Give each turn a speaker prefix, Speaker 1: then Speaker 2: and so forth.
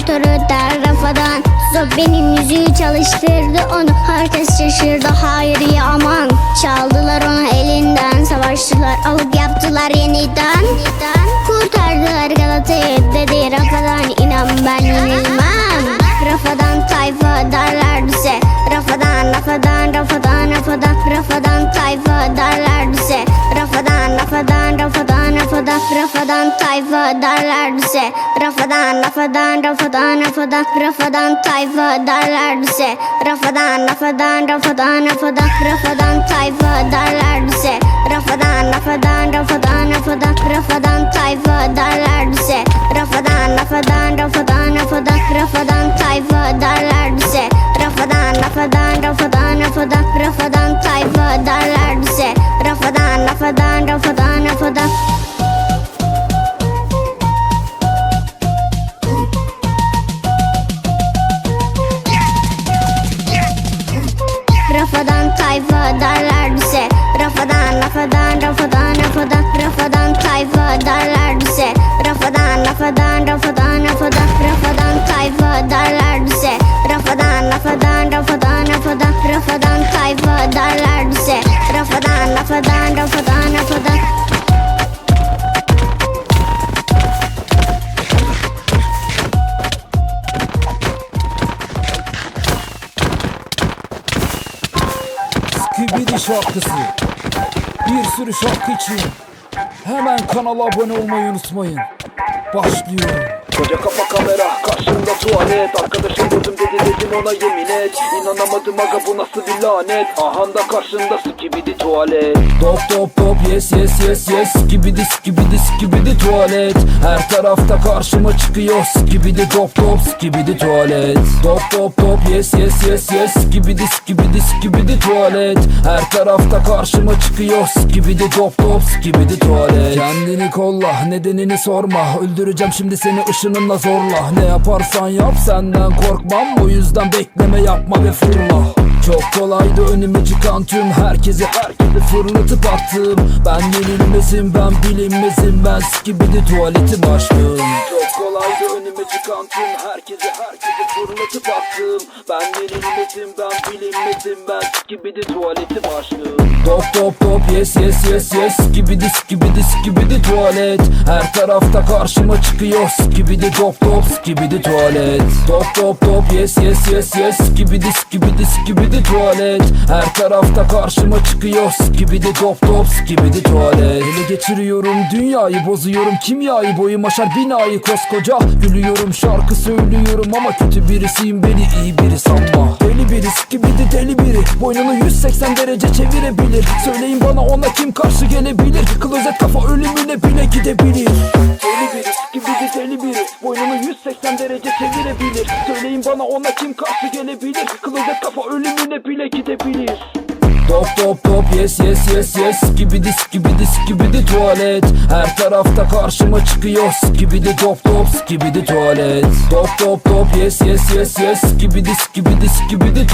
Speaker 1: motoru der rafadan. Zobbenin yüzüğü çalıştırdı onu. Herkes şaşırdı. Hayır ya aman. Çaldılar onu elinden. Savaştılar alıp yaptılar yeniden. Kurtardılar Galata'yı. Dedi rafadan inan ben yine rafadan rafadan tayfa derler bize Rafadan rafadan rafadan rafadan Rafadan tayfa derler bize Rafadan rafadan rafadan rafadan Rafadan tayfa derler bize Rafadan rafadan rafadan rafadan Rafadan tayfa derler bize Rafadan rafadan rafadan rafadan Rafadan tayfa derler bize Rafadan rafadan rafadan rafadan Rafadan tayfa derler bize Rafadan rafadan rafadan rafadan Rafadan tayfa derler bize. Rafadan rafadan rafadan rafadan Rafadan tayfa derler bize
Speaker 2: Skibidi şarkısı Bir sürü şarkı için Hemen kanala abone olmayı unutmayın. Başlıyor
Speaker 3: Koca kafa kamera karşımda tuvalet. Arkadaşım vurdum dedi dedim ona yemin et. İnanamadım aga bu nasıl bir lanet? Ahanda karşında skibidi tuvalet.
Speaker 2: Dop dop dop yes yes yes yes. Skibidi skibidi skibidi tuvalet. Her tarafta karşıma çıkıyor Skibidi dop dop skibidi tuvalet. Dop dop dop yes yes yes yes. Skibidi skibidi skibidi tuvalet. Her tarafta karşıma çıkıyor Skibidi dop dop skibidi tuvalet. Kendini kolla nedenini sorma. Öldüreceğim şimdi seni ışınımla zorla. Ne yaparsan yap senden korkmam. O yüzden bekleme yapma ve fırla. Çok kolaydı önüme çıkan tüm herkesi herkesi fırlatıp attım. Ben yenilmezim ben bilinmezim ben skibidi tuvaletim aşkım Çok kolaydı önüme çıkan tüm herkesi herkesi fırlatıp attım. Ben yenilmezim ben bilinmezim ben skibidi tuvaletim aşkım Dop dop dop yes yes yes yes. Skibidi skibidi skibidi tuvalet. Her tarafta karşıma çıkıyor. Skibidi dop dop skibidi tuvalet. Dop dop dop yes yes yes yes. Skibidi skibidi skibidi tuvalet. Her tarafta karşıma çıkıyor. Skibidi dop dop skibidi tuvalet. Ele geçiriyorum dünyayı bozuyorum. Kimyayı boyum aşar binayı koskoca. Gülüyorum şarkı söylüyorum ama kötü birisiyim beni iyi biri sanma. Deli biri skibidi deli biri. Boynunu 180 derece çevirebilir. Söyleyin bana ona kim karşı gelebilir? Klozet kafa ölümüne bile gidebilir. Deli biri skibidi deli biri. Boynunu 180 derece çevirebilir. Söyleyin bana ona kim karşı gelebilir? Klozet kafa ölümüne bile gidebilir Dop dop dop yes yes yes yes. Skibidi skibidi skibidi tuvalet. Her tarafta karşıma çıkıyor. Skibidi dop dop skibidi tuvalet. Dop dop dop yes yes yes yes. Skibidi skibidi skibidi tuvalet